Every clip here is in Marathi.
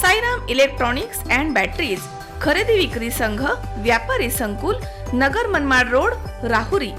Sairam electronics and batteries खरेदी विक्री संघ व्यापारी संकुल नगर मनमाड रोड राहुरी.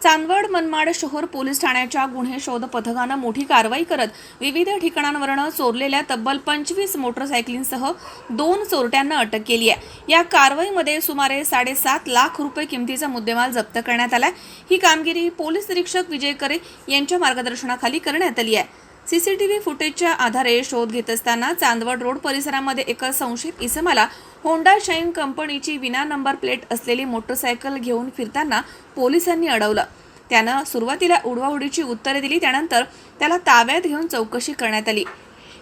चांदवड मनमाड शहर पोलीस ठाण्याच्या गुन्हे शोध पथकानं मोठी कारवाई करत विविध ठिकाणांवरनं चोरलेल्या तब्बल पंचवीस मोटरसायकलींसह दोन चोरट्यांना अटक केली आहे. या कारवाईमध्ये सुमारे साडेसात लाख रुपये किमतीचा मुद्देमाल जप्त करण्यात आला ही कामगिरी पोलीस निरीक्षक विजय करे यांच्या मार्गदर्शनाखाली करण्यात आली आहे. सीसीटीव्ही फुटेजच्या आधारे शोध घेत असताना चांदवड रोड परिसरामध्ये एका संशयित इसमाला होंडा शाईन कंपनीची विना नंबर प्लेट असलेली मोटरसायकल घेऊन फिरताना पोलिसांनी अडवलं. त्यानं सुरुवातीला उडवाउडीची उत्तरे दिली त्यानंतर त्याला ताब्यात घेऊन चौकशी करण्यात आली.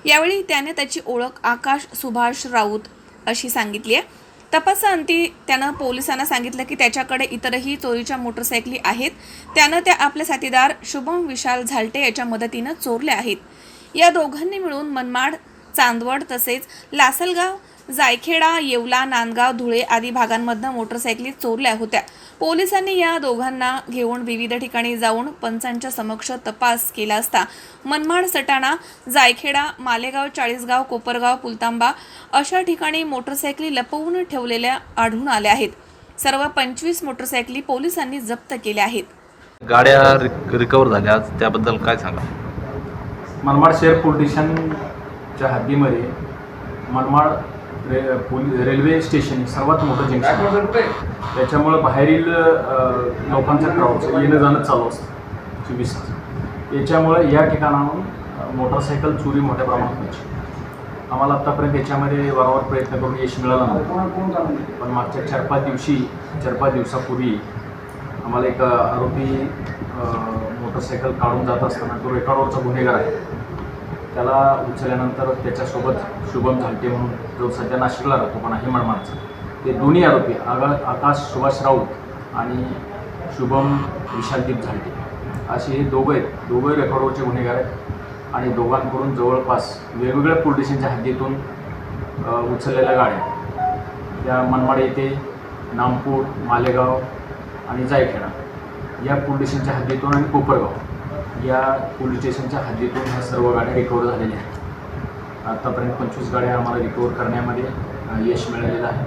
यावेळी त्याने त्याची ओळख आकाश सुभाष राऊत अशी सांगितली आहे. तपासाअंती त्यानं पोलिसांना सांगितलं की त्याच्याकडे इतरही चोरीच्या मोटरसायकली आहेत. त्यानं त्या आपले साथीदार शुभम विशाल झालटे याच्या मदतीनं चोरल्या आहेत. या दोघांनी मिळून मनमाड चांदवड तसेच लासलगाव जायखेडा येवला नांदगाव धुळे आदी भागांमधनं मोटरसायकली चोरल्या होत्या. पोलिसांनी या दोघांना घेऊन विविध ठिकाणी जाऊन पंचांच्या समक्ष तपास केला असता. मनमाड सटाणा जायखेडा मालेगाव चाळीसगाव कोपरगाव पुलतांबा अशा ठिकाणी मोटरसायकली लपवून ठेवलेल्या आढळून आल्या आहेत. सर्व पंचवीस मोटरसायकली पोलिसांनी जप्त केल्या आहेत. गाड्या रिक रिकवर झाल्या. त्याबद्दल काय सांगा? मनमाड शहर पोलीस स्टेशनच्या हद्दीमध्ये मनमाड रे पोली रेल्वे स्टेशन सर्वात मोठं जंक्शन आहे. त्याच्यामुळं बाहेरील अ, लोकांचं क्राऊडचं येणं जाणं चालू असतं. चोवीस तास. याच्यामुळं या ठिकाणाहून मोटरसायकल चोरी मोठ्या प्रमाणात व्हायची. आम्हाला आत्तापर्यंत याच्यामध्ये वारंवार प्रयत्न करून यश मिळालं नव्हतं पण मागच्या चार पाच दिवशी चार पाच दिवसापूर्वी आम्हाला एक आरोपी मोटरसायकल काढून जात असताना तो रेकॉर्डवरचा गुन्हेगार आहे. त्याला उचलल्यानंतर त्याच्यासोबत शुभम झालटे म्हणून जो सध्या नाशिकला राहतो पण आहे मनमाडचा ते दोन्ही आरोपी आगा आकाश सुभाष राऊत आणि शुभम विशालदीप झालटे असे हे दोघं आहेत. दोघंही रेकॉर्डवरचे गुन्हेगार आहेत. आणि दोघांकडून जवळपास वेगवेगळ्या पोलीस स्टेशनच्या हद्दीतून उचललेल्या गाड्या त्या मनमाड येथे नामपूर मालेगाव आणि जायखेडा या पोलीस स्टेशनच्या हद्दीतून आणि कोपरगाव. या पोलीस स्टेशनच्या हद्दीतून ह्या सर्व गाड्या रिकवर झालेल्या आहेत. आत्तापर्यंत पंचवीस गाड्या आम्हाला रिकवर करण्यामध्ये यश मिळालेलं आहे.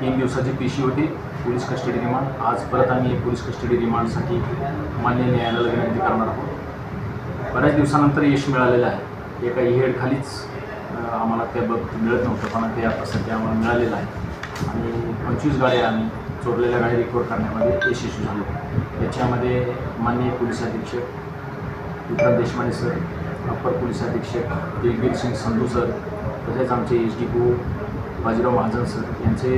तीन दिवसाची पीशी होती पोलीस कस्टडी रिमांड आज परत आम्ही पोलीस कस्टडी रिमांडसाठी मान्य न्यायालयाला विनंती करणार आहोत. बऱ्याच दिवसानंतर यश मिळालेलं आहे. एका हेडखालीच आम्हाला त्या बाबतीत मिळत नव्हतं पण ते आता सध्या आम्हाला मिळालेलं आहे. आणि पंचवीस गाड्या आम्ही चोरलेल्या गाड्या रिकवर करण्यामध्ये यशस्वी झालो. याच्यामध्ये माननीय पोलीस अधीक्षक Vikram Deshmane sir upper police अधीक्षक दिलगीर सिंग संधू सर तसेच आमचे एच डी पो बाजीराव महाजन सर यांचे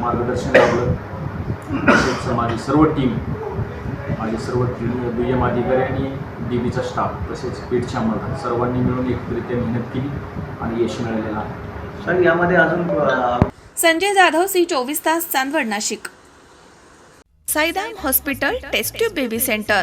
मार्गदर्शन लाभलं तसेच माझी सर्व टीम माझी सर्व टीम दुय्यम अधिकारी आणि डी बीचा स्टाफ तसेच पीठच्या अंमलदार सर्वांनी मिळून एकत्रित्या मेहनत केली आणि यश मिळालेलं आहे. सर यामध्ये अजून संजय जाधव सी चोवीस तास Chandwad Nashik. Saidam hospital test tube baby centre.